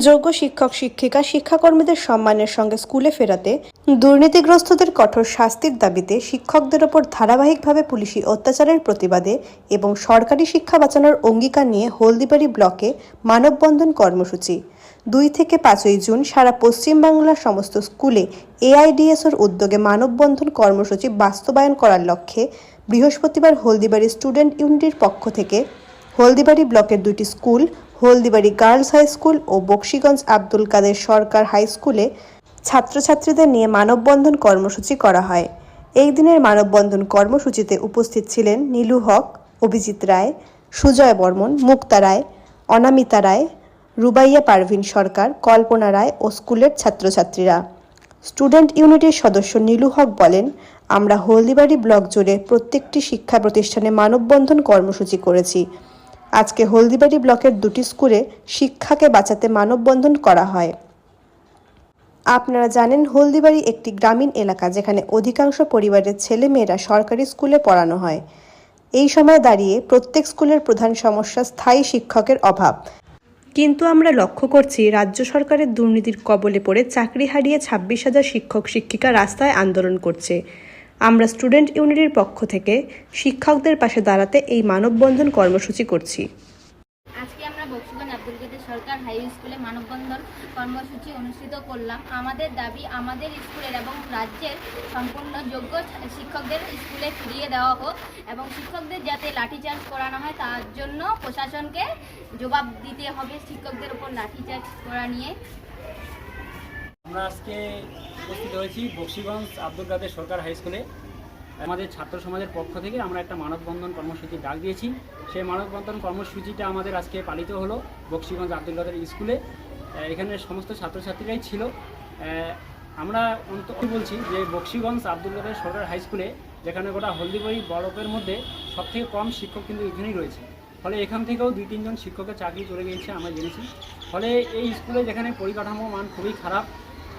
যোগ্য শিক্ষক, শিক্ষিকা, শিক্ষাকর্মীদের সম্মানের সঙ্গে স্কুলে ফেরাতে দুর্নীতিগ্রস্তদের কঠোর শাস্তির দাবিতে শিক্ষকদের ওপর ধারাবাহিকভাবে পুলিশি অত্যাচারের প্রতিবাদে এবং সরকারি শিক্ষা বাঁচানোর অঙ্গীকার নিয়ে হলদিবাড়ি ব্লকে মানববন্ধন কর্মসূচি। দুই থেকে পাঁচই জুন সারা পশ্চিমবাংলার সমস্ত স্কুলে এআইডিএসওর উদ্যোগে মানববন্ধন কর্মসূচি বাস্তবায়ন করার লক্ষ্যে বৃহস্পতিবার হলদিবাড়ি স্টুডেন্ট ইউনিটির পক্ষ থেকে হলদিবাড়ি ব্লকের দুটি school, Haldibari girls high school ও বক্সিগঞ্জ আব্দুল কাদের সরকার হাই স্কুলে ছাত্রছাত্রীদের নিয়ে মানববন্ধন কর্মসূচি করা হয়। এই দিনের মানববন্ধন কর্মসূচিতে উপস্থিত ছিলেন নীলু হক, অভিজিৎ রায়, সুজয় বর্মন, মুক্তা রায়, অনামিতা রায়, রুবাইয়া পারভিন সরকার, কল্পনা রায় ও স্কুলের ছাত্রছাত্রীরা। স্টুডেন্ট ইউনিটের সদস্য নীলু হক বলেন, আমরা হলদিবাড়ি ব্লক জুড়ে প্রত্যেকটি শিক্ষা প্রতিষ্ঠানে মানববন্ধন কর্মসূচি করেছি। আজকে হলদিবাড়ি ব্লকের দুটি স্কুলে শিক্ষাকে বাঁচাতে মানববন্ধন করা হয়। আপনারা জানেন, হলদিবাড়ি একটি গ্রামীণ এলাকা যেখানে অধিকাংশ পরিবারের ছেলেমেয়েরা সরকারি স্কুলে পড়ানো হয়। এই সময় দাঁড়িয়ে প্রত্যেক স্কুলের প্রধান সমস্যা স্থায়ী শিক্ষকের অভাব। কিন্তু আমরা লক্ষ্য করছি, রাজ্য সরকারের দুর্নীতির কবলে পড়ে চাকরি হারিয়ে ছাব্বিশ হাজার শিক্ষক শিক্ষিকা রাস্তায় আন্দোলন করছে। আমরা স্টুডেন্ট ইউনিটির পক্ষ থেকে শিক্ষকদের পাশে দাঁড়াতে এই মানববন্ধন কর্মসূচি করছি। আজকে আমরা বক্সিগঞ্জ আব্দুল কাদের সরকার হাই স্কুলে মানববন্ধন কর্মসূচি অনুষ্ঠিত করলাম। আমাদের দাবি, আমাদের স্কুলের এবং রাজ্যের সম্পূর্ণ যোগ্য শিক্ষকদের স্কুলে ফিরিয়ে দেওয়া হোক এবং শিক্ষকদের যাতে লাঠিচার্জ করানো হয়, তার জন্য প্রশাসনকে জবাব দিতে হবে শিক্ষকদের উপর লাঠিচার্জ করা নিয়ে। আমরা আজকে উপস্থিত হয়েছি বক্সিগঞ্জ আব্দুল কাদের সরকার হাই স্কুলে। আমাদের ছাত্র সমাজের পক্ষ থেকে আমরা একটা মানববন্ধন কর্মসূচি ডাক দিয়েছি। সেই মানববন্ধন কর্মসূচিটা আমাদের আজকে পালিত হলো বক্সিগঞ্জ আব্দুল কাদের স্কুলে। এখানে সমস্ত ছাত্রছাত্রীরাই ছিল। আমরা বলছি যে বক্সিগঞ্জ আব্দুল কাদের সরকার হাই স্কুলে, যেখানে গোটা হলদিবাড়ি বরফের মধ্যে সবথেকে কম শিক্ষক কিন্তু এখানেই রয়েছে। ফলে এখান থেকেও দুই, তিনজন শিক্ষকের চাকরি চলে গিয়েছে, আমরা জেনেছি। ফলে এই স্কুলে যেখানে পরিকাঠামো মান খুবই খারাপ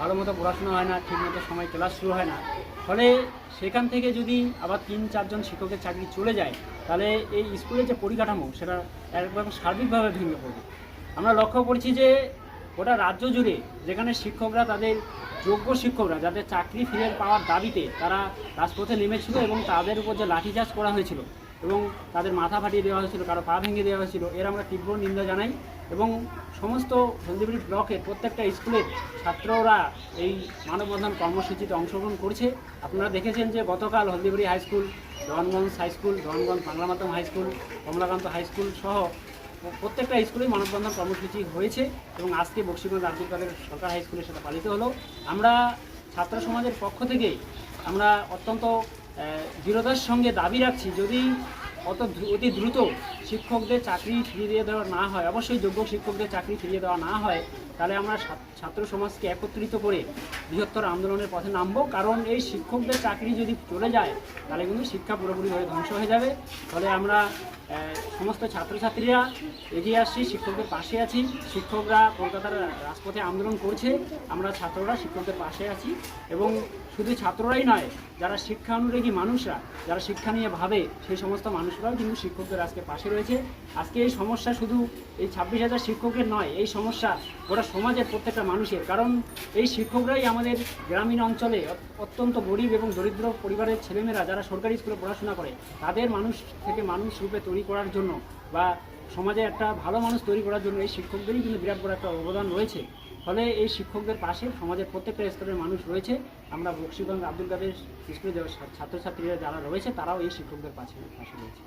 ভালো মতো পড়াশোনা হয় না ঠিকমতো সময় ক্লাস শুরু হয় না। ফলে সেখান থেকে যদি আবার তিন, চারজন শিক্ষকের চাকরি চলে যায়, তাহলে এই স্কুলের যে পরিকাঠামো, সেটা একদম সার্বিকভাবে ভেঙে পড়বে আমরা লক্ষ্য করছি যে গোটা রাজ্য জুড়ে যেখানে শিক্ষকরা তাদের যোগ্য শিক্ষকরা, যাদের চাকরি ফিরে পাওয়ার দাবিতে তারা রাজপথে নেমেছিল এবং তাদের উপর যে লাঠিচার্জ করা হয়েছিল এবং তাদের মাথা ফাটিয়ে দেওয়া হয়েছিল, কারও পা ভেঙে দেওয়া হয়েছিল, এর আমরা তীব্র নিন্দা জানাই এবং সমস্ত হলদিবাড়ি ব্লকের প্রত্যেকটা স্কুলের ছাত্ররা এই মানববন্ধন কর্মসূচিতে অংশগ্রহণ করছে। আপনারা দেখেছেন যে গতকাল Haldibari high school Rahanganj high school Rahanganj Bangla মাধ্যম high school, Kamalakanta high school সহ প্রত্যেকটা স্কুলেই মানববন্ধন কর্মসূচি হয়েছে এবং আজকে বক্সিগঞ্জ আব্দুল কাদের সরকার হাই স্কুলে সেটা পালিত হলো। আমরা ছাত্র সমাজের পক্ষ থেকে আমরা অত্যন্ত দৃঢ়তার সঙ্গে দাবি রাখছি, যদি অত অতি দ্রুত শিক্ষকদের চাকরি ফিরিয়ে দেওয়া না হয়, অবশ্যই যোগ্য শিক্ষকদের চাকরি ফিরিয়ে দেওয়া না হয়, তাহলে আমরা ছাত্র- সমাজকে একত্রিত করে বৃহত্তর আন্দোলনের পথে নামবো। কারণ এই শিক্ষকদের চাকরি যদি চলে যায়, তাহলে কিন্তু শিক্ষা পুরোপুরিভাবে ধ্বংস হয়ে যাবে। ফলে আমরা সমস্ত ছাত্রছাত্রীরা এগিয়ে আসছি, শিক্ষকদের পাশে আছি। শিক্ষকরা কলকাতার রাজপথে আন্দোলন করছে, আমরা ছাত্ররা শিক্ষকদের পাশে আছি এবং শুধু ছাত্ররাই নয়, যারা শিক্ষা অনুরাগী মানুষরা, যারা শিক্ষা নিয়ে ভাবে, সেই সমস্ত মানুষরাও কিন্তু শিক্ষকদের আজকে পাশে রয়েছে। আজকে এই সমস্যা শুধু এই ছাব্বিশ হাজার শিক্ষকের নয়, এই সমস্যা গোটা সমাজের প্রত্যেকটা মানুষের। কারণ এই শিক্ষকরাই আমাদের গ্রামীণ অঞ্চলে অত্যন্ত গরিব এবং দরিদ্র পরিবারের ছেলেমেয়েরা, যারা সরকারি স্কুলে পড়াশোনা করে, তাদের মানুষ থেকে মানুষ রূপে তৈরি করার জন্য বা সমাজে একটা ভালো মানুষ তৈরি করার জন্য এই শিক্ষকদেরই কিন্তু বিরাট বড় একটা অবদান রয়েছে। ফলে এই শিক্ষকদের পাশে সমাজের প্রত্যেকটা স্তরের মানুষ রয়েছে। আমরা বক্সিগঞ্জ আব্দুল কাদের স্কুলে ছাত্রছাত্রীরা যারা রয়েছে, তারাও এই শিক্ষকদের পাশে পাশে রয়েছে।